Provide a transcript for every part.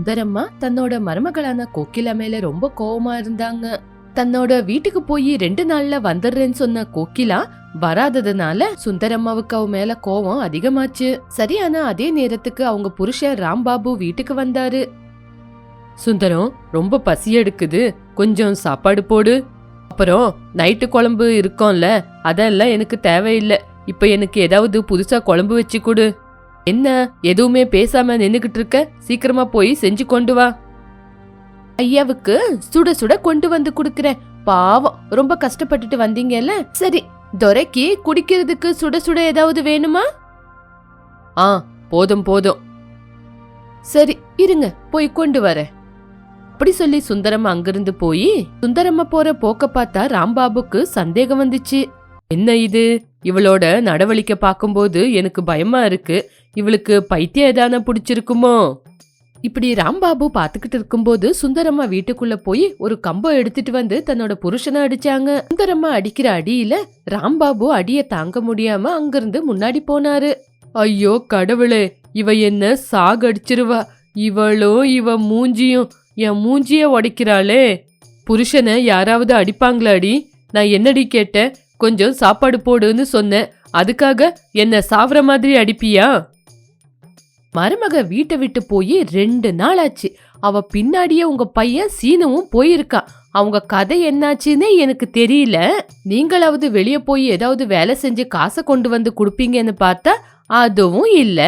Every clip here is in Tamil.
சுந்தரம்மா தன்னோட மருமகளான கோகிலா மேல ரொம்ப கோவமா இருந்தாங்க. தன்னோட வீட்டுக்கு போய் ரெண்டு நாள்ல வந்துடுறேன்னு சொன்ன கோகிலா வராததுனால சுந்தரம்மாவுக்கு அவ மேல கோவம் அதிகமாச்சு. சரியான அதே நேரத்துக்கு அவங்க புருஷன் ராம்பாபு வீட்டுக்கு வந்தாரு. சுந்தரம் ரொம்ப பசி எடுக்குது. கொஞ்சம் சாப்பாடு போடு. அப்புறம் நைட்டு குழம்பு இருக்கோம்ல அதெல்லாம் எனக்கு தேவையில்லை. இப்ப எனக்கு ஏதாவது புதுசா குழம்பு வச்சு கொடு. என்ன எதுவுமே பேசாம நின்னுகிட்டு இருக்க சீக்கிரமா போய் செஞ்சு கொண்டு வா. ஐயாவுக்கு சுட சுட கொண்டு வந்து குடுக்கறேன். பாவம் ரொம்ப கஷ்டப்பட்டுட்டு வந்தீங்கல்ல? சரி துரைக்கு குடிக்கிறதுக்கு சுட சுட ஏதாவது வேணுமா? ஆ போதும் போதும். சரி இருங்க போய் கொண்டு வரேன். அப்படி சொல்லி சுந்தரம் அங்கிருந்து போய் சுந்தரம்மா போற போக்க பார்த்தா ராம்பாபுக்கு சந்தேகம் வந்துச்சு. என்ன இது? இவளோட நடவடிக்கை பார்க்கும்போது எனக்கு பயமா இருக்கு. இவளுக்கு பைத்தியம் ஏதான பிடிச்சிருக்குமோ? இப்படி ராம்பாபு பாத்துக்கிட்டு இருக்கும்போது சுந்தரம்மா வீட்டுக்குள்ள போய் ஒரு கம்பம் எடுத்துட்டு வந்து தன்னோட புருஷனை அடிச்சாங்க. சுந்தரம்மா அடிக்கிற அடியில ராம்பாபு அடிய தாங்க முடியாம அங்கிருந்து முன்னாடி போனாரு. ஐயோ கடவுளே இவ என்ன சாகடிச்சிருவா. இவளோ இவ மூஞ்சியும் என் மூஞ்சிய உடைக்கிறாளே. புருஷனை யாராவது அடிப்பாங்களாடி? நான் என்னடி கேட்டேன்? கொஞ்சம் சாப்பாடு போடுன்னு சொன்னேன். அதுக்காக என்ன சாவற மாதிரி அடிப்பியா? மருமக வீட்டை விட்டு போய் ரெண்டு நாள் ஆச்சு அவ பின்னாடியே உங்க பையன் சீனவும் போயிருக்கா. அவங்க கதை என்னாச்சுன்னே எனக்கு தெரியல. நீங்களாவது வெளியே போய் ஏதாவது வேலை செஞ்சு காசை கொண்டு வந்து கொடுப்பீங்கன்னு பார்த்தா அதுவும் இல்ல.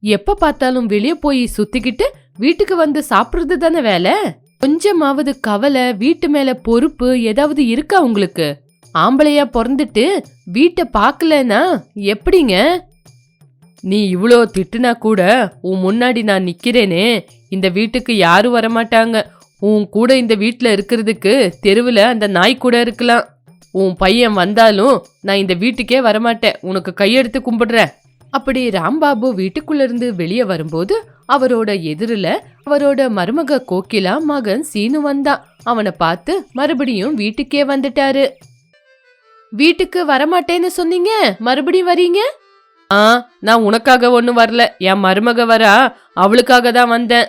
எப்ப பார்த்தாலும் வெளியே போய் சுத்திக்கிட்டு வீட்டுக்கு வந்து சாப்பிடுறது தானே வேலை? கொஞ்சமாவது கவலை வீட்டு மேல பொறுப்பு ஏதாவது இருக்கா உங்களுக்கு? ஆம்பளையா பிறந்துட்டு வீட்டை பார்க்கலனா எப்படிங்க? நீ இவ்வளோ திட்டுனா கூட உன் முன்னாடி நான் நிற்கிறேனே இந்த வீட்டுக்கு யாரும் வரமாட்டாங்க. உன் கூட இந்த வீட்டில் இருக்கிறதுக்கு தெருவில் அந்த நாய் கூட இருக்கலாம். உன் பையன் வந்தாலும் நான் இந்த வீட்டுக்கே வரமாட்டேன். உனக்கு கையெடுத்து கும்பிடுறேன். அப்படி ராம்பாபு வீட்டுக்குள்ளேருந்து வெளியே வரும்போது அவரோட எதிரில் அவரோட மருமக கோகிலா மகன் சீனு வந்தான். அவனை பார்த்து மறுபடியும் வீட்டுக்கே வந்துட்டாரு. வீட்டுக்கு வரமாட்டேன்னு சொன்னீங்க? மறுபடியும் வரீங்க? ஆ நான் உனக்காக ஒன்னும் வரல. என் மருமக வரா அவளுக்காக தான் வந்தேன்.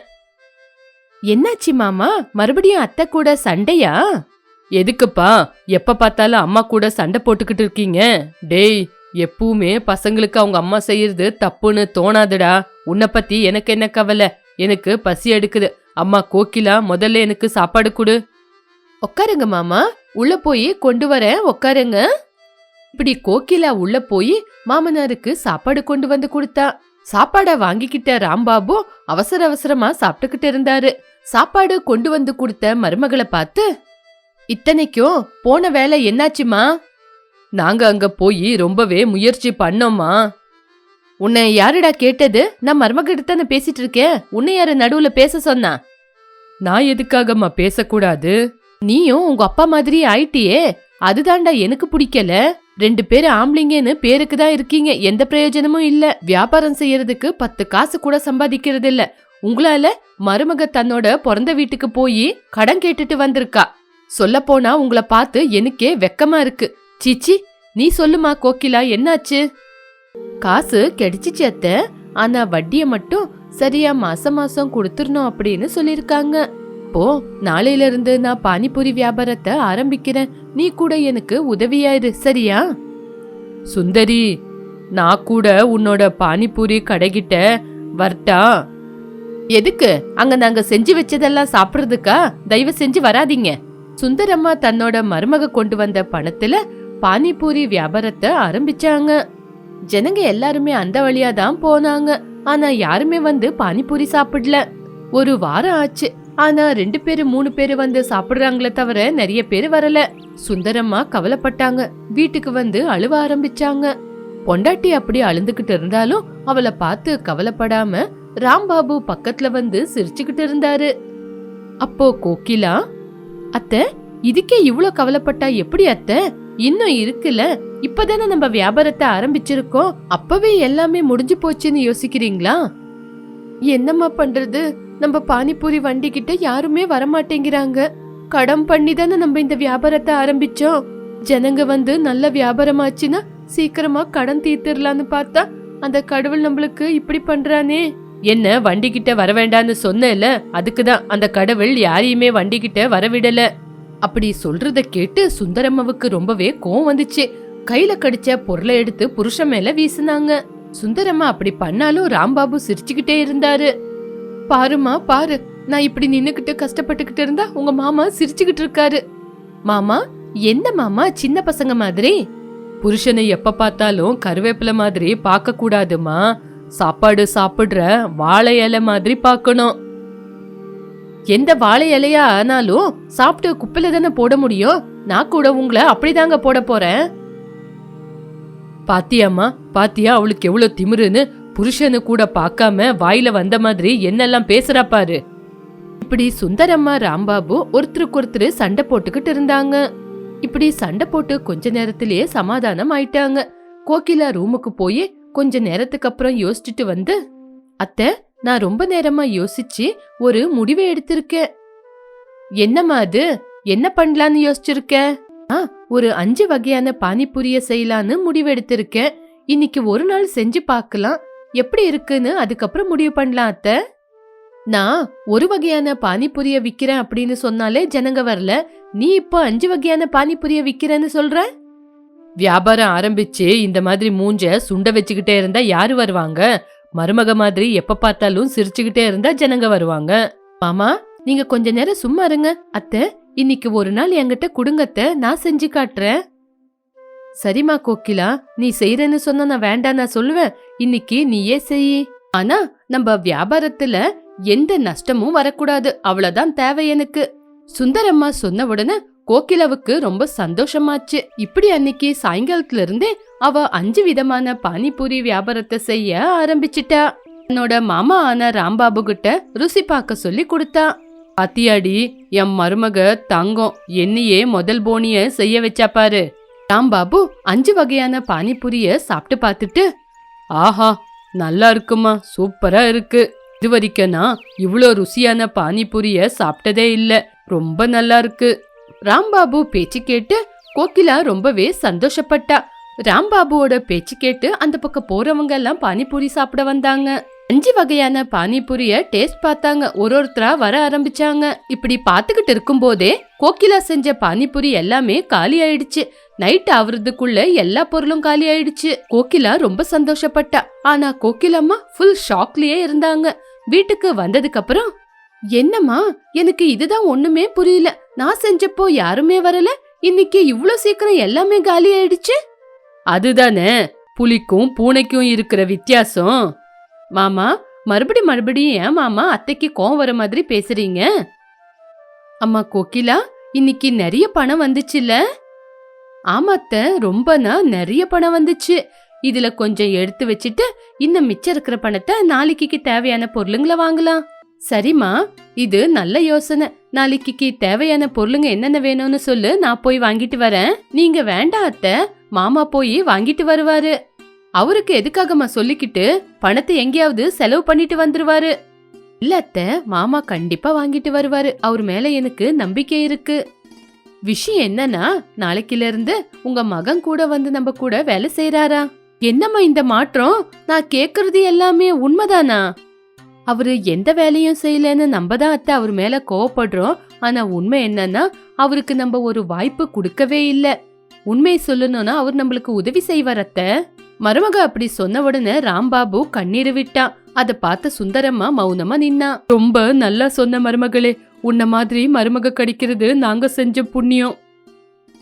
என்னாச்சு மாமா? மறுபடியும் அத்தை கூட சண்டையா? எதுக்குப்பா? எப்ப பார்த்தாலும் அம்மா கூட சண்டை போட்டுக்கிட்டு இருக்கீங்க. டேய் எப்பவுமே பசங்களுக்கு அவங்க அம்மா செய்யறது தப்புன்னு தோணாதுடா. உன்னை பத்தி எனக்கு என்ன கவலை? எனக்கு பசி எடுக்குது. அம்மா கோகிலா முதல்ல எனக்கு சாப்பாடு கொடு. உட்காருங்க மாமா. உள்ள போய் கொண்டு வரேன் உட்காருங்க இப்படி கோகிலா உள்ள போய் மாமனாருக்கு சாப்பாடு கொண்டு வந்து கொடுத்தா. சாப்பாட வாங்கிக்கிட்ட ராம்பாபு அவசர அவசரமா சாப்பிட்டுக்கிட்டு இருந்தாரு. சாப்பாடு கொண்டு வந்து கொடுத்த மருமகளை பார்த்து இத்தனைக்கும் போன வேலை என்னாச்சுமா? நாங்க அங்க போய் ரொம்பவே முயற்சி பண்ணோமா உன்னை யாருடா கேட்டது? நான் மருமகிட்ட தானே பேசிட்டு இருக்கேன். உன்னை யாரு நடுவுல பேச சொன்னா? நான் எதுக்காகம்மா பேசக்கூடாது? நீயும் உங்க அப்பா மாதிரி ஆயிட்டியே. அதுதான்டா எனக்கு பிடிக்கல. ரெண்டு பேரும் ஆம்பளைங்கன்னு பேருக்கு தான் இருக்கீங்க. எந்த பிரயோஜனமும் இல்ல. வியாபாரம் செய்யறதுக்கு பத்து காசு கூட சம்பாதிக்கிறது இல்ல உங்களால மருமக தன்னோட பிறந்த வீட்டுக்கு போய் கடன் கேட்டுட்டு வந்திருக்கா. சொல்ல போனா உங்களை பார்த்து எனக்கே வெக்கமா இருக்கு. சீச்சி நீ சொல்லுமா கோகிலா என்னாச்சு? காசு கிடைச்சிச்சு அத்த. ஆனா வட்டியை மட்டும் சரியா மாசம் மாசம் கொடுத்துடணும் அப்படின்னு சொல்லிருக்காங்க அப்போ நாளையில இருந்து நான் பானிபூரி வியாபாரத்தை ஆரம்பிக்கிறேன். நீ கூட எனக்கு உதவியாயிரு சரியா? சுந்தரி நான் கூட உன்னோட பானிபூரி கடைகிட்ட வரட்டா? எதுக்கு? அங்க நாங்க செஞ்சு வச்சதெல்லாம் சாப்பிடுறதுக்கா? தயவு செஞ்சு வராதீங்க. சுந்தரம்மா தன்னோட மருமக கொண்டு வந்த பணத்துல பானிபூரி வியாபாரத்தை ஆரம்பிச்சாங்க. ஜனங்க எல்லாருமே அந்த வழியா தான் போனாங்க. ஆனா யாருமே வந்து பானிபூரி சாப்பிடல. ஒரு வாரம் ஆச்சு. ஆனா ரெண்டு பேரு மூணு பேரு வந்து சாப்பிடுறாங்களே தவிர நிறைய பேர் வரல. சுந்தரம்மா கவலைப்பட்டாங்க. வீட்டுக்கு வந்து அழுவ ஆரம்பிச்சாங்க. பொண்டாட்டி அப்படி அழுந்துகிட்டு இருந்தாலும் அவளை பார்த்து கவலைப்படாம ராம்பாபு பக்கத்துல வந்து சிரிச்சுக்கிட்டு இருந்தாரு. அப்போ கோகிலா அத்தை இதுக்கே இவ்வளோ கவலைப்பட்டா எப்படி அத்தை? இன்னும் இருக்குல்ல. இப்பதானே நம்ம வியாபாரத்தை ஆரம்பிச்சிருக்கோம். அப்பவே எல்லாமே முடிஞ்சு போச்சுன்னு யோசிக்கிறீங்களா? என்னம்மா பண்றது? நம்ம பானிபூரி வண்டி கிட்ட யாருமே வரமாட்டேங்கிறாங்க. கடன் பண்ணி தானே நம்ம இந்த வியாபாரத்தை ஆரம்பிச்சோம். ஜனங்க வந்து நல்ல வியாபாரம் ஆச்சுன்னா சீக்கிரமா கடன் தீர்த்திடலான்னு பார்த்தா அந்த கடவுள் நம்மளுக்கு இப்படி பண்றானே. என்ன வண்டி கிட்ட வர வேண்டாம்னு சொன்னேல அதுக்கு தான் அந்த கடவுள் யாரையுமே வண்டி கிட்ட வரவிடல. அப்படி சொல்றத கேட்டு சுந்தரம்மாவுக்கு ரொம்பவே கோவம் வந்துச்சு. கையில கடிச்ச பொருளை எடுத்து புருஷன் மேல வீசுனாங்க. சுந்தரம்மா அப்படி பண்ணாலும் ராம்பாபு சிரிச்சுக்கிட்டே இருந்தாரு. பாருமா பாரு. நான் இப்படி நின்னுக்கிட்டு கஷ்டப்பட்டுக்கிட்டு இருந்தா உங்க மாமா சிரிச்சுக்கிட்டு இருக்காரு. மாமா என்ன மாமா சின்ன பசங்க மாதிரி? புருஷனை எப்ப பார்த்தாலும் கருவேப்பிலை மாதிரி பார்க்க கூடாதுமா சாப்பாடு சாப்பிடுற வாழை இலை மாதிரி பார்க்கணும். எந்த வாழை இலையா ஆனாலும் சாப்பிட்டு குப்பையில தானே போட முடியும்? நான் கூட உங்களை அப்படிதாங்க போட போறேன். பாத்தியாம்மா பாத்தியா அவளுக்கு எவ்வளவு திமிருன்னு புருஷனு கூட பார்க்காம வாயில வந்த மாதிரி என்னெல்லாம் பேசுறா பாரு. இப்படி சுந்தரம்மா ராம்பாபு ஒருத்தருக்கு ஒருத்தர் சண்டை போட்டுக்கிட்டு இருந்தாங்க. இப்படி சண்டை போட்டு கொஞ்ச நேரத்திலேயே சமாதானம் ஆயிட்டாங்க. கோகிலா ரூமுக்கு போய் கொஞ்ச நேரத்துக்கு அப்புறம் யோசிச்சுட்டு வந்து அத்தை நான் ரொம்ப நேரமா யோசிச்சு ஒரு முடிவை எடுத்திருக்கேன். என்னம்மா அது? என்ன பண்ணலான்னு யோசிச்சிருக்க? ஆ ஒரு அஞ்சு வகையான பானிபூரிய செய்யலான்னு முடிவு எடுத்திருக்கேன். இன்னைக்கு ஒரு நாள் செஞ்சு பார்க்கலாம். எப்படி இருக்குன்னு அதுக்கப்புறம் முடிவு பண்ணலாம் அத்தை. நான் ஒரு வகையான பானிபூரிய விக்கிறேன் அப்படின்னு சொன்னாலே ஜனங்க வரல. நீ இப்போ அஞ்சு வகையான பானிபூரிய விக்கிறேன்னு சொல்ற? வியாபாரம் ஆரம்பிச்சு இந்த மாதிரி மூஞ்ச சுண்ட வச்சுக்கிட்டே இருந்தா யாரு வருவாங்க? மருமக மாதிரி எப்ப பார்த்தாலும் சிரிச்சுக்கிட்டே இருந்தா ஜனங்க வருவாங்க. மாமா நீங்க கொஞ்ச நேரம் சும்மா இருங்க அத்தை. இன்னைக்கு ஒரு நாள் என்கிட்ட குடுங்கத்த நான் செஞ்சு காட்டுறேன். சரிம்மா கோகிலா நீ செய்யறேன்னு சொன்னா நான் வேண்டாம் நான் சொல்லுவேன். இன்னைக்கு நீயே செய். ஆனா நம்ம வியாபாரத்துல எந்த நஷ்டமும் வரக்கூடாது. அவ்வளவுதான் தேவை எனக்கு. சுந்தரம்மா சொன்ன உடனே கோகிலாவுக்கு ரொம்ப சந்தோஷமாச்சு. இப்படி அன்னைக்கு சாயங்காலத்துல இருந்தே அவ அஞ்சு விதமான பானிபூரி வியாபாரத்தை செய்ய ஆரம்பிச்சிட்டா. தன்னோட மாமா ஆன ராம்பாபு கிட்ட ருசி பார்க்க சொல்லி கொடுத்தா. பாத்தியாடி என் மருமக தங்கம் என்னையே முதல் போனிய செய்ய வச்சா பாரு. ராம் பாபு அஞ்சு வகையான பானிபூரிய சாப்பிட்டு பார்த்துட்டு ஆஹா நல்லா இருக்குமா சூப்பரா இருக்கு. இது வரைக்கும் நான் இவ்வளோ ருசியான பானிபூரிய சாப்பிட்டதே இல்லை ரொம்ப நல்லா இருக்கு. ராம்பாபு பேச்சு கேட்டு கோகிலா ரொம்பவே சந்தோஷப்பட்டா. ராம்பாபுவோட பேச்சு கேட்டு அந்த பக்கம் போறவங்க எல்லாம் பானிபூரி சாப்பிட வந்தாங்க. அஞ்சு வகையான பானிபூரிய டேஸ்ட் பார்த்தாங்க. ஒரு ஒருத்தரா வர ஆரம்பிச்சாங்க. இப்படி பார்த்துக்கிட்டு இருக்கும்போதே கோகிலா செஞ்ச பானிபூரி எல்லாமே காலி ஆயிடுச்சு. நைட் ஆவறதுக்குள்ள எல்லா பொருளும் காலி ஆயிடுச்சு. கோகிலா ரொம்ப சந்தோஷப்பட்டா. ஆனா கோகிலம்மா ஃபுல் ஷாக்லயே இருந்தாங்க. வீட்டுக்கு வந்ததுக்கு அப்புறம் என்னம்மா எனக்கு இதுதான் ஒண்ணுமே புரியல. நான் செஞ்சப்போ யாருமே வரல. இன்னைக்கு இவ்ளோ சீக்கிரம் எல்லாமே காலி ஆயிடுச்சு? அதுதானே. புலிக்கும் பூனைக்கும் இருக்கிற வித்தியாசம். மாமா மறுபடி மறுபடியும் ஏன் மாமா அத்தைக்கு கோவம் வர மாதிரி பேசுறீங்க? அம்மா கோகிலா இன்னைக்கு நிறைய பணம் வந்துச்சுல்ல? ஆமாத்த ரொம்பனா நிறைய பணம் வந்துச்சு. இதுல கொஞ்சம் எடுத்து வச்சுட்டு இன்னும் மிச்சம் இருக்கிற பணத்தை நாளைக்கு தேவையான பொருளுங்களை வாங்கலாம். சரிம்மா இது நல்ல யோசனை. நாளைக்கு தேவையான பொருளுங்க என்னென்ன வேணும்னு சொல்லு நான் போய் வாங்கிட்டு வரேன். நீங்க வேண்டாம் அத்தை மாமா போய் வாங்கிட்டு வருவாரு. அவருக்கு எதுக்காகம்மா சொல்லிக்கிட்டு பணத்தை எங்கேயாவது செலவு பண்ணிட்டு வந்துருவாரு. இல்ல அத்தை மாமா கண்டிப்பா வாங்கிட்டு வருவாரு. அவர் மேல எனக்கு நம்பிக்கை இருக்கு. விஷயம் என்னன்னா நாளைக்குல இருந்து உங்க மகன் கூட வந்து நம்ம கூட வேலை செய்யறாரா என்னம்மா இந்த மாற்றம்? நான் கேக்குறது எல்லாமே உண்மைதானா? அவரு எந்த வேலையும் செய்யலன்னு நம்ம தான் அத்தை அவர் மேல கோவப்படுறோம். ஆனா உண்மை என்னன்னா அவருக்கு நம்ம ஒரு வாய்ப்பு கொடுக்கவே இல்ல. உண்மை சொல்லணும்னா அவர் நம்மளுக்கு உதவி செய்வார் அத்தை. மருமக அப்படி சொன்ன உடனே ராம்பாபு கண்ணீர் விட்டான் அத பார்த்த சுந்தரம்மா மௌனமா நின்னா. ரொம்ப நல்லா சொன்ன மருமகளே உன்ன மாதிரி மருமக கடிக்கிறது நாங்க செஞ்ச புண்ணியம்.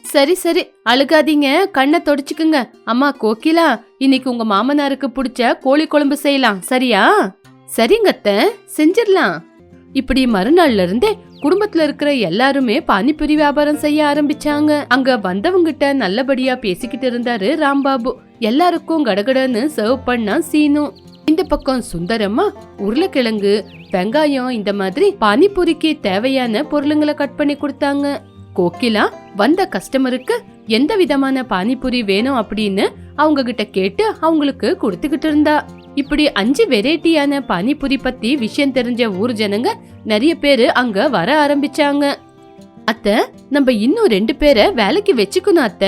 சரி சரி. அழுகாதீங்க. கண்ணை தொடச்சுக்குங்க. அம்மா கோகிலா இன்னைக்கு உங்க மாமனாருக்கு பிடிச்ச கோழி குழம்பு செய்யலாம். சரியா? சரிங்கத்தை செஞ்சிடலாம். இப்படி மறுநாள்ல இருந்தே குடும்பத்துல இருக்கிற எல்லாருமே பானிபூரி வியாபாரம் செய்ய ஆரம்பிச்சாங்க. அங்க வந்தவங்கிட்ட நல்லபடியா பேசிக்கிட்டு இருந்தாரு ராம்பாபு. எல்லாருக்கும் கடகடன்னு சர்வ் பண்ணா சீனும். இந்த பக்கம் சுந்தரம்மா உருளைக்கிழங்கு வெங்காயம் இந்த மாதிரி பானிபூரிக்கு தேவையான பொருளுங்களை கட் பண்ணி கொடுத்தாங்க. கோகிலா வந்த கஸ்டமருக்கு எந்த விதமான பானிபூரி வேணும் அப்படின்னு அவங்க கிட்ட கேட்டு அவங்களுக்கு கொடுத்துக்கிட்டு இருந்தா. இப்படி அஞ்சு வெரைட்டியான பானிபூரி பத்தி விஷயம் தெரிஞ்ச ஊர் ஜனங்க நிறைய பேரு அங்க வர ஆரம்பிச்சாங்க. அத்த நம்ம இன்னும் ரெண்டு பேரை வேலைக்கு வச்சுக்கணும் அத்த.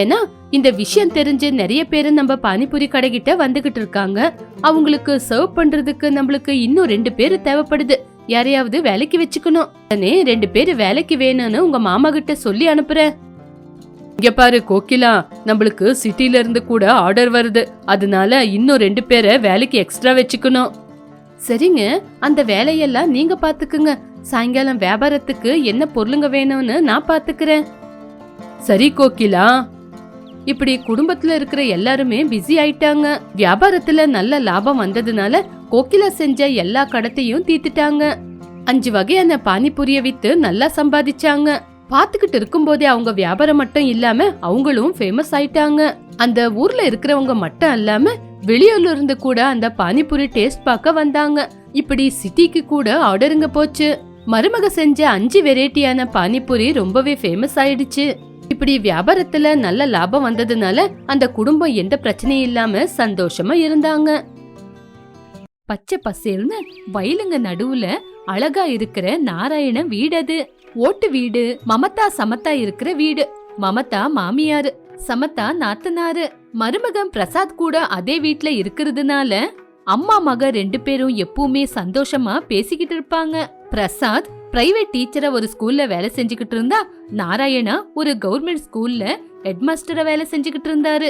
ஏன்னா இந்த விஷயம் தெரிஞ்சு நிறைய பேரு நம்ம பானிபூரி கடைகிட்ட வந்துகிட்டு இருக்காங்க. அவங்களுக்கு சர்வ் பண்றதுக்கு நம்மளுக்கு இன்னும் ரெண்டு பேர் தேவைப்படுது. யாரையாவது வேலைக்கு வச்சுக்கணும். உடனே ரெண்டு பேர் வேலைக்கு வேணும்னு உங்க மாமா கிட்ட சொல்லி அனுப்புறேன் இங்க பாரு கோகிலா நம்மளுக்கு சிட்டில இருந்து கூட ஆர்டர் வருது. அதனால இன்னும் ரெண்டு பேரை வேலைக்கு எக்ஸ்ட்ரா வச்சுக்கணும். சரிங்க அந்த வேலையெல்லாம் நீங்க பாத்துக்குங்க. சாயங்காலம் வியாபாரத்துக்கு என்ன பொருளுங்க வேணும்னு நான் பாத்துக்கிறேன். சரி கோகிலா இப்படி குடும்பத்துல இருக்கிற எல்லாருமே பிஸி ஆயிட்டாங்க. வியாபாரத்துல நல்ல லாபம் வந்ததுனால கோகிலா செஞ்ச எல்லா கடத்தையும் தீத்துட்டாங்க அஞ்சு வகையான பானிபூரிய வித்து நல்லா சம்பாதிச்சாங்க. பாத்துக்கிட்டு இருக்கும்போதே அவங்க வியாபாரம் மட்டும் இல்லாம அவங்களும் ஃபேமஸ் ஆயிட்டாங்க. அந்த ஊர்ல இருக்கிறவங்க மட்டும் இல்லாம வெளியூர்ல இருந்து கூட அந்த பானிபூரி டேஸ்ட் பார்க்க வந்தாங்க. இப்படி சிட்டிக்கு கூட ஆர்டருங்க போச்சு. மருமக செஞ்ச அஞ்சு வெரைட்டியான பானிபூரி ரொம்பவே ஃபேமஸ் ஆயிடுச்சு. இப்படி வியாபாரத்துல நல்ல லாபம் வந்ததுனால அந்த குடும்பம் எந்த பிரச்சனையும் இல்லாம சந்தோஷமா இருந்தாங்க. பச்சை பசேல்னு வயலுங்க நடுவுல அழகா இருக்கிற நாராயண வீடு அது. ஓட்டு வீடு மமதா சமத்தா இருக்கிற வீடு. மமதா மாமியாரு சமத்தா நாத்தனாரு. மருமகன் பிரசாத் கூட அதே வீட்ல இருக்கிறதுனால அம்மா மக ரெண்டு பேரும் எப்பவுமே சந்தோஷமா பேசிக்கிட்டு இருப்பாங்க. பிரசாத் பிரைவேட் டீச்சரா ஒரு ஸ்கூல்ல வேலை செஞ்சுக்கிட்டு இருந்தா நாராயணா ஒரு கவர்மெண்ட் ஸ்கூல்ல ஹெட்மாஸ்டரா வேலை செஞ்சுக்கிட்டு இருந்தாரு.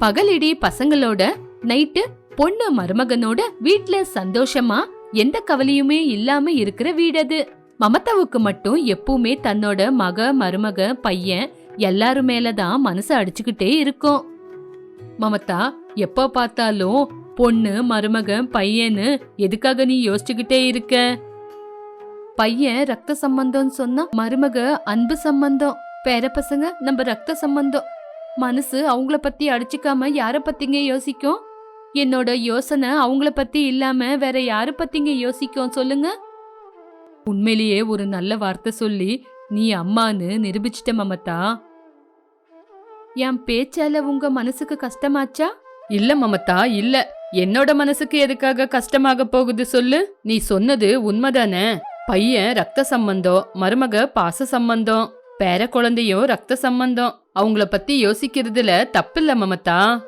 பகலிடி பசங்களோட நைட்டு பொண்ணு மருமகனோட வீட்ல சந்தோஷமா எந்த கவலையுமே இல்லாம இருக்கிற வீடு அது. மமதாவுக்கு மட்டும் எப்பவுமே தன்னோட மக மருமக பையன் எல்லாரு மேலதான் மனசு அடிச்சுக்கிட்டே இருக்கும். மமதா எப்ப பார்த்தாலும் பொண்ணு மருமகன் பையன்னு எதுக்காக நீ யோசிச்சுக்கிட்டே இருக்க? பையன் ரத்த சம்பந்தம்னு சொன்னா மருமக அன்பு சம்பந்தம். பேர பசங்க நம்ம ரத்த சம்பந்தம். மனசு அவங்கள பத்தி அடிச்சுக்காம யார பத்திங்க யோசிக்கும்? என்னோட யோசனை அவங்கள பத்தி இல்லாம வேற யார பத்திங்க யோசிக்கும் சொல்லுங்க. உண்மையிலேயே ஒரு நல்ல வார்த்தை சொல்லி நீ அம்மான்னு நிரூபிச்சிட்ட மமதா. என் பேச்சால உங்க மனசுக்கு கஷ்டமாச்சா? இல்ல மமதா இல்ல. என்னோட மனசுக்கு எதுக்காக கஷ்டமாக போகுது சொல்லு. நீ சொன்னது உண்மைதானே? பையன் ரத்த சம்பந்தம் மருமக பாச சம்பந்தம் பேர குழந்தையும் ரத்த சம்பந்தம். அவங்கள பத்தி யோசிக்கிறதுல தப்பில்ல மமதா.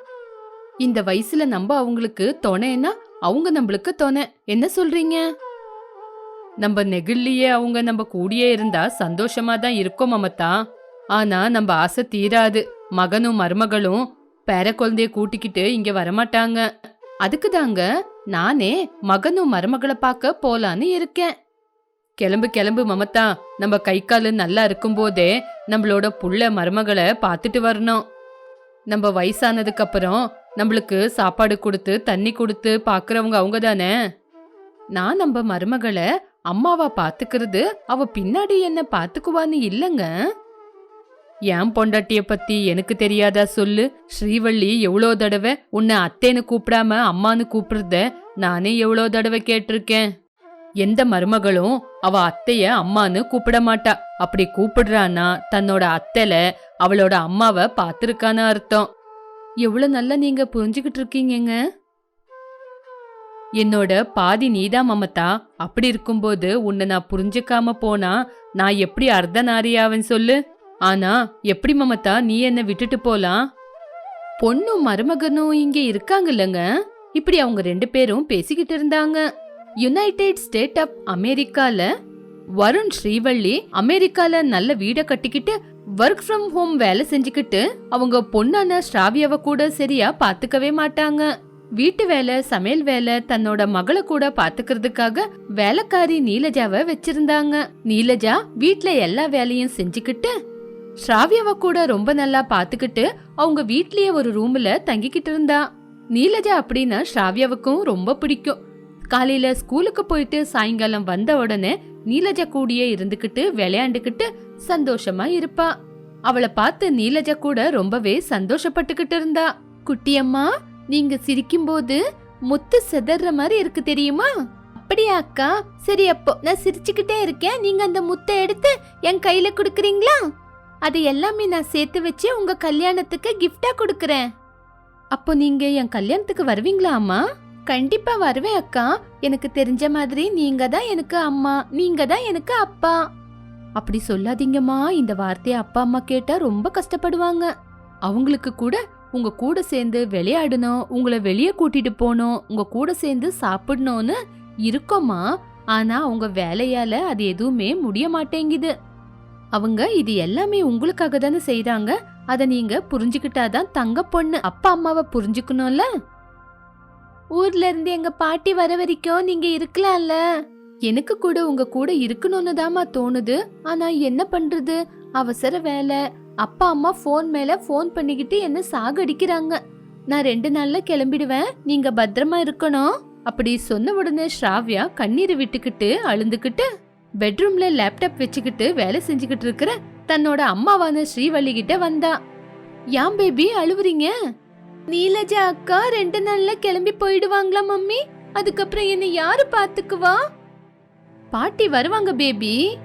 இந்த வயசுல நம்ம அவங்களுக்கு துணைன்னா அவங்க நம்மளுக்கு துணை. என்ன சொல்றீங்க? நம்ம நெகிழ்லியே அவங்க நம்ம கூடியே இருந்தா சந்தோஷமா தான் இருக்கோம் மமதா. ஆனா நம்ம ஆசை தீராது. மகனும் மருமகளும் பேர குழந்தைய கூட்டிக்கிட்டு இங்க வரமாட்டாங்க. அதுக்கு தாங்க நானே மகனும் மருமகளை பார்க்க போலான்னு இருக்கேன். கிளம்பு கிளம்பு மமதா நம்ம கை காலு நல்லா இருக்கும்போதே நம்மளோட புள்ள மருமகளை பார்த்துட்டு வரணும். நம்ம வயசானதுக்கு அப்புறம் நம்மளுக்கு சாப்பாடு கொடுத்து தண்ணி கொடுத்து பாக்குறவங்க அவங்க தானே? நான் நம்ம மருமகளை அம்மாவா பாத்துக்கிறது அவ பின்னாடி என்ன பாத்துக்குவான்னு இல்லங்க. என் பொண்டாட்டிய பத்தி எனக்கு தெரியாதா சொல்லு? ஸ்ரீவள்ளி எவ்வளோ தடவை உன்னை அத்தேன்னு கூப்பிடாம அம்மான்னு கூப்பிடுறத நானே எவ்வளோ தடவை கேட்டிருக்கேன். எந்த மருமகளும் அவ அத்தைய அம்மான்னு கூப்பிட மாட்டா அப்படி கூப்பிடுறான்னா தன்னோட அத்தைல அவளோட அம்மாவை பார்த்திருக்கான்னு அர்த்தம். எவ்வளவு நல்லா நீங்க புரிஞ்சுகிட்டு இருக்கீங்கங்க? என்னோட பாதி நீதான் மமதா அப்படி இருக்கும்போது உன்னை நான் புரிஞ்சுக்காம போனா நான் எப்படி அர்த்தநாரியாவன் சொல்லு? ஆனா எப்படி மமதா நீ என்ன விட்டுட்டு போலாம்? பொண்ணும் மருமகனும் இங்க இருக்காங்கல்லங்க. இப்படி அவங்க ரெண்டு பேரும் பேசிக்கிட்டு இருந்தாங்க. யுனைடெட் ஸ்டேட் ஆஃப் அமெரிக்கால வருண் ஸ்ரீவள்ளி அமெரிக்கால நல்ல வீட கட்டிக்கிட்டு ஒர்க் ஃப்ரம் ஹோம் வேலை செஞ்சுக்கிட்டு அவங்க பொண்ணான ஸ்ராவியாவை கூட சரியா பாத்துக்கவே மாட்டாங்க. வீட்டு வேலை சமையல் வேலை தன்னோட மகளை கூட பாத்துக்கிறதுக்காக வேலைக்காரி நீலஜாவை வச்சிருந்தாங்க. நீலஜா வீட்ல எல்லா வேலையும் செஞ்சுக்கிட்டு ஸ்ராவியாவை கூட ரொம்ப நல்லா பாத்துக்கிட்டு அவங்க வீட்லயே ஒரு ரூம்ல தங்கிக்கிட்டு இருந்தா. நீலஜா அப்படின்னா ஸ்ராவியாவுக்கும் ரொம்ப பிடிக்கும். காலையில ஸ்கூலுக்கு போயிட்டு சாயங்காலம் வந்த உடனே நீலஜா கூடியே இருந்துகிட்டு விளையாண்டுக்கிட்டு சந்தோஷமா இருப்பா. அவளை பார்த்து நீலஜா கூட ரொம்பவே சந்தோஷப்பட்டுக்கிட்டு இருந்தா. குட்டியம்மா நீங்க சிரிக்கும்போது முத்து செதற மாதிரி இருக்கு தெரியுமா? அப்படியா அக்கா? சரி அப்போ நான் சிரிச்சுக்கிட்டே இருக்கேன். நீங்க அந்த முத்தை எடுத்து என் கையில குடுக்குறீங்களா? அது எல்லாமே நான் சேர்த்து வச்சு உங்க கல்யாணத்துக்கு கிஃப்டா கொடுக்குறேன். அப்போ நீங்க என் கல்யாணத்துக்கு வருவீங்களா அம்மா? கண்டிப்பா வருவேன் அக்கா. எனக்கு தெரிஞ்ச மாதிரி நீங்க தான் எனக்கு அம்மா நீங்க தான் எனக்கு அப்பா. அப்படி சொல்லாதீங்கம்மா. இந்த வார்த்தையை அப்பா அம்மா கேட்டா ரொம்ப கஷ்டப்படுவாங்க. அவங்களுக்கு கூட உங்க கூட சேர்ந்து விளையாடணும் உங்களை வெளியே கூட்டிட்டு போகணும் உங்க கூட சேர்ந்து சாப்பிடணும்னு இருக்கோமா ஆனா உங்க வேலையால அது எதுவுமே முடிய மாட்டேங்குது. அவங்க இது எல்லாமே உங்களுக்காக தானே செய்யறாங்க அதை நீங்க புரிஞ்சுக்கிட்டாதான் தங்க பொண்ணு. அப்பா அம்மாவை புரிஞ்சுக்கணும்ல? ஊர்ல இருந்து எங்க பாட்டி வர வரைக்கும் நீங்க இருக்கலாம்ல. எனக்கு கூட உங்க கூட இருக்கணும்னு தாமா தோணுது. ஆனா என்ன பண்றது? அவசர வேலை. அப்பா அம்மா ஃபோன் மேல ஃபோன் பண்ணிக்கிட்டு என்ன சாகடிக்கிறாங்க. நான் ரெண்டு நாள்ல கிளம்பிடுவேன். நீங்க பத்திரமா இருக்கணும். அப்படி சொன்ன உடனே ஸ்ராவ்யா கண்ணீர் விட்டுக்கிட்டு அழுந்துக்கிட்டு பெட்ரூம்ல லேப்டாப் வச்சுக்கிட்டு வேலை செஞ்சுக்கிட்டு இருக்கிற தன்னோட அம்மாவான ஸ்ரீவள்ளி கிட்ட வந்தா. ஏன் பேபி அழுவுறீங்க? நீலஜா அக்கா ரெண்டு நாள்ல கிளம்பி போயிடுவாங்களா மம்மி? அதுக்கப்புறம் என்ன யாரு பாத்துக்குவா? பாட்டி வருவாங்க பேபி.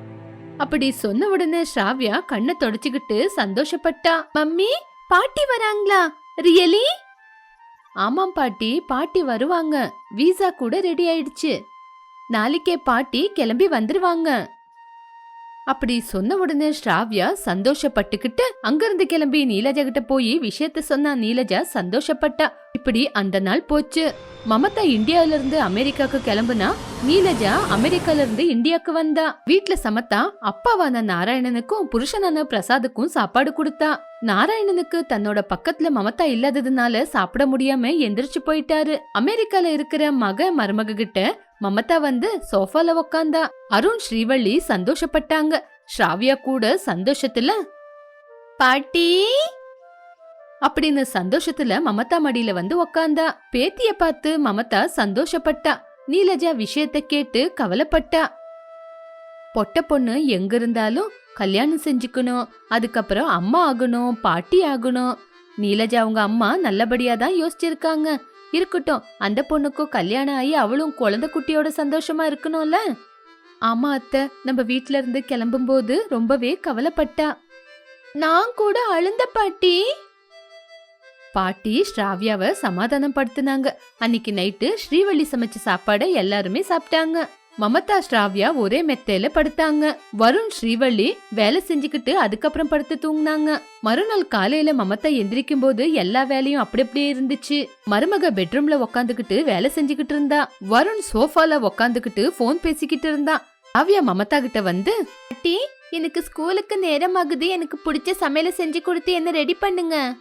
அப்படி சொன்ன உடனே ஸ்ராவ்யா கண்ணை தொடச்சுக்கிட்டு சந்தோஷப்பட்டா. மம்மி பாட்டி வராங்களா? ரியலி? ஆமாம் பாட்டி பாட்டி வருவாங்க. வீசா கூட ரெடி ஆயிடுச்சு. நாளைக்கே பாட்டி கிளம்பி வந்துருவாங்க. அப்படி சொன்ன உடனே ஸ்ராவ்யா சந்தோஷப்பட்டுக்கிட்டு அங்கிருந்து கிளம்பி நீலஜா கிட்ட போய் விஷயத்த சொன்னா நீலஜா சந்தோஷப்பட்டா. இப்படி அந்த நாள் போச்சு. மமதா இந்தியால இருந்து அமெரிக்காக்கு கிளம்புனா நீலஜா அமெரிக்கால இருந்து இந்தியாக்கு வந்தா. வீட்டுல சமத்தா அப்பாவான நாராயணனுக்கும் புருஷனான பிரசாதுக்கும் சாப்பாடு கொடுத்தா. நாராயணனுக்கு தன்னோட பக்கத்துல மமதா இல்லாததுனால சாப்பிட முடியாம எந்திரிச்சு போயிட்டாரு. அமெரிக்கால இருக்கிற மக மருமக கிட்ட மமதா வந்து சோஃபால உக்காந்தா. அருண் ஸ்ரீவள்ளி சந்தோஷப்பட்டாங்க. ஸ்ராவியா கூட சந்தோஷத்துல பாட்டி! அப்படின்னு சந்தோஷத்துல மமதா மடியில வந்து உக்காந்தா. பேத்திய பார்த்து மமதா சந்தோஷப்பட்டா. நீலஜா விஷயத்த கேட்டு கவலைப்பட்டா. பொட்ட பொண்ணு எங்க இருந்தாலும் கல்யாணம் செஞ்சுக்கணும். அதுக்கப்புறம் அம்மா ஆகணும் பாட்டி ஆகணும். நீலஜா அவங்க அம்மா நல்லபடியா தான் யோசிச்சிருக்காங்க. இருக்கட்டும் அந்த பொண்ணுக்கும் கல்யாணம் ஆகி அவளும் குழந்தை குட்டியோட சந்தோஷமா இருக்கணும்ல? ஆமா அத்தை நம்ம வீட்ல இருந்து கிளம்பும்போது ரொம்பவே கவலைப்பட்டா. நான் கூட அழுந்த பாட்டி? பாட்டி ஸ்ராவியாவை சமாதானம் படுத்துனாங்க அன்னைக்கு நைட்டு ஸ்ரீவள்ளி சமைச்ச சாப்பாடை எல்லாருமே சாப்பிட்டாங்க. மமதா ஸ்ராவ்யா ஒரே மெத்தையில படுத்தாங்க. வருண் ஸ்ரீவள்ளி வேலை செஞ்சுக்கிட்டு அதுக்கப்புறம் படுத்து தூங்கினாங்க. மறுநாள் காலையில மமதா எந்திரிக்கும் போது எல்லா வேலையும் அப்படி அப்படியே இருந்துச்சு. மருமக பெட்ரூம்ல உக்காந்துக்கிட்டு வேலை செஞ்சுக்கிட்டு இருந்தா. வருண் சோஃபால உக்காந்துக்கிட்டு போன் பேசிக்கிட்டு இருந்தா. ஸ்ராவ்யா மமதா கிட்ட வந்து பாட்டி எனக்கு ஸ்கூலுக்கு நேரம் ஆகுது எனக்கு பிடிச்ச சமையல செஞ்சு கொடுத்து என்ன ரெடி பண்ணுங்க.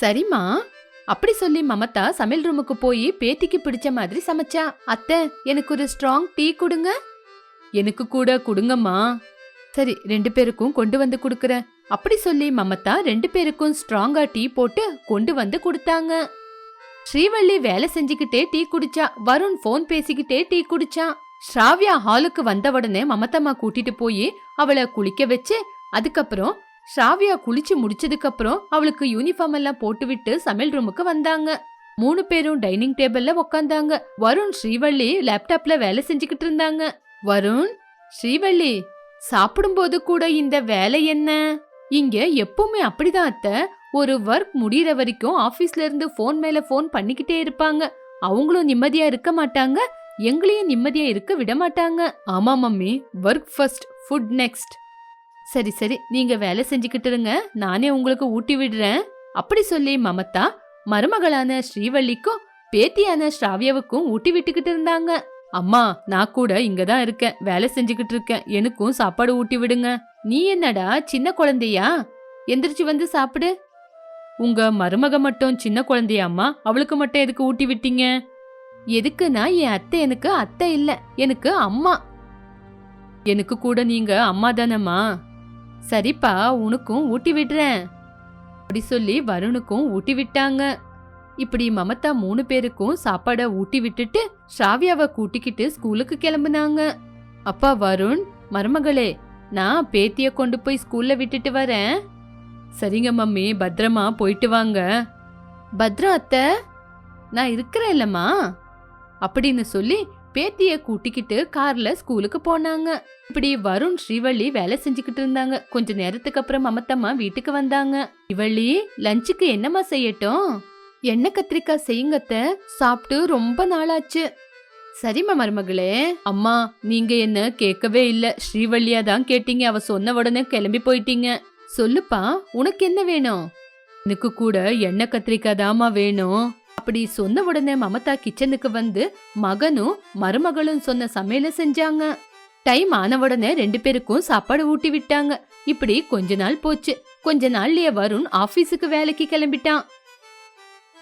சரிம்மா. அப்படி சொல்லி மமதா சமையல் ரூமுக்கு போய் பேத்திக்கு பிடிச்ச மாதிரி சமைச்சா அத்தை எனக்கு ஒரு ஸ்ட்ராங் டீ கொடுங்க. எனக்கு கூட கொடுங்கம்மா. சரி ரெண்டு பேருக்கும் கொண்டு வந்து கொடுக்குறேன் அப்படி சொல்லி மமதா ரெண்டு பேருக்கும் ஸ்ட்ராங்கா டீ போட்டு கொண்டு வந்து கொடுத்தாங்க. ஸ்ரீவள்ளி வேலை செஞ்சுக்கிட்டே டீ குடிச்சா வருண் ஃபோன் பேசிக்கிட்டே டீ குடிச்சான் ஸ்ராவ்யா ஹாலுக்கு வந்த உடனே மமதம்மா கூட்டிட்டு போய் அவளை குளிக்க வச்சு அதுக்கப்புறம் ஷாவியா குளிச்சு முடிச்சதுக்கு அப்புறம் அவளுக்கு யூனிஃபார்ம் எல்லாம் போட்டுவிட்டு சமையல் ரூமுக்கு வந்தாங்க. மூணு பேரும் டைனிங் டேபிள்ல உக்காந்தாங்க. வருண் ஸ்ரீவள்ளி லேப்டாப்ல வேலை செஞ்சுக்கிட்டு இருந்தாங்க. வருண் ஸ்ரீவள்ளி சாப்பிடும்போது கூட இந்த வேலை என்ன? இங்க எப்பவுமே அப்படிதான் அத்த. ஒரு ஒர்க் முடியற வரைக்கும் ஆபீஸ்ல இருந்து ஃபோன் மேல ஃபோன் பண்ணிக்கிட்டே இருப்பாங்க. அவங்களும் நிம்மதியா இருக்க மாட்டாங்க. எங்களையும் நிம்மதியா இருக்க விட மாட்டாங்க. ஆமா mummy. Work first food next சரி சரி. நீங்க வேலை செஞ்சுக்கிட்டு இருங்க நானே உங்களுக்கு ஊட்டி விடுறேன். அப்படி சொல்லி மமதா மருமகளான ஸ்ரீவள்ளிக்கும் பேத்தியான ஸ்ராவியாவுக்கும் ஊட்டி விட்டுக்கிட்டு இருந்தாங்க. அம்மா நான் கூட இங்க தான் இருக்கேன். வேலை செஞ்சுக்கிட்டு இருக்கேன் எனக்கும் சாப்பாடு ஊட்டி விடுங்க. நீ என்னடா சின்ன குழந்தையா? எந்திரிச்சு வந்து சாப்பிடு. உங்க மருமக மட்டும் சின்ன குழந்தையாம்மா? அவளுக்கு மட்டும் எதுக்கு ஊட்டி விட்டீங்க? எதுக்குன்னா என் அத்தை எனக்கு அத்தை இல்ல. எனக்கு அம்மா. எனக்கு கூட நீங்க அம்மா தானம்மா? சரிப்பா உனக்கும் ஊட்டி விடுறேன். அப்படி சொல்லி வருணுக்கும் ஊட்டி விட்டாங்க. இப்படி மமதா மூணு பேருக்கும் சாப்பாட ஊட்டி விட்டுட்டு ஷாவியாவை கூட்டிக்கிட்டு ஸ்கூலுக்கு கிளம்புனாங்க. அப்பா வருண் மருமகளே நான் பேத்திய கொண்டு போய் ஸ்கூல்ல விட்டுட்டு வரேன். சரிங்க மம்மி பத்திரமா போயிட்டு வாங்க. பத்ரா அத்தை நான் இருக்கிறேன் இல்லம்மா. அப்படின்னு சொல்லி பேத்திய கூட்டிக்கிட்டு கார்ல ஸ்கூலுக்கு போனாங்க. இப்படி வருண் ஸ்ரீவள்ளி வேலை செஞ்சுக்கிட்டு இருந்தாங்க. கொஞ்ச நேரத்துக்கு அப்புறம் மமத்தம்மா வீட்டுக்கு வந்தாங்க. ஸ்ரீவள்ளி லஞ்சுக்கு என்னம்மா செய்யட்டும்? எண்ணெய் கத்திரிக்காய் செய்யுங்கத்த சாப்பிட்டு ரொம்ப நாளாச்சு. சரிம்மா மருமகளே. அம்மா நீங்க என்ன கேட்கவே இல்ல. ஸ்ரீவள்ளியா தான் கேட்டீங்க. அவ சொன்ன உடனே கிளம்பி போயிட்டீங்க. சொல்லுப்பா உனக்கு என்ன வேணும்? எனக்கு கூட எண்ணெய் கத்திரிக்காய் தாமா வேணும். அப்படி சொன்ன உடனே மமதா கிச்சனுக்கு வந்து மகனும் மருமகளும் சொன்ன சமையல செஞ்சாங்க. டைம் ஆன உடனே ரெண்டு பேருக்கும் சாப்பாடு ஊட்டி விட்டாங்க. இப்படி கொஞ்ச நாள் போச்சு. கொஞ்ச நாள்லயே வருண் ஆபீஸுக்கு வேலைக்கு கிளம்பிட்டான்.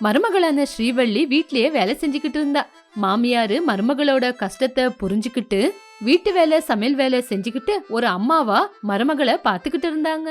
மருமகளான ஸ்ரீவள்ளி வீட்லயே வேலை செஞ்சுக்கிட்டு இருந்தா. மாமியாரு மருமகளோட கஷ்டத்தை புரிஞ்சுக்கிட்டு வீட்டு வேலை சமையல் வேலை செஞ்சுக்கிட்டு ஒரு அம்மாவா மருமகளை பாத்துக்கிட்டு இருந்தாங்க.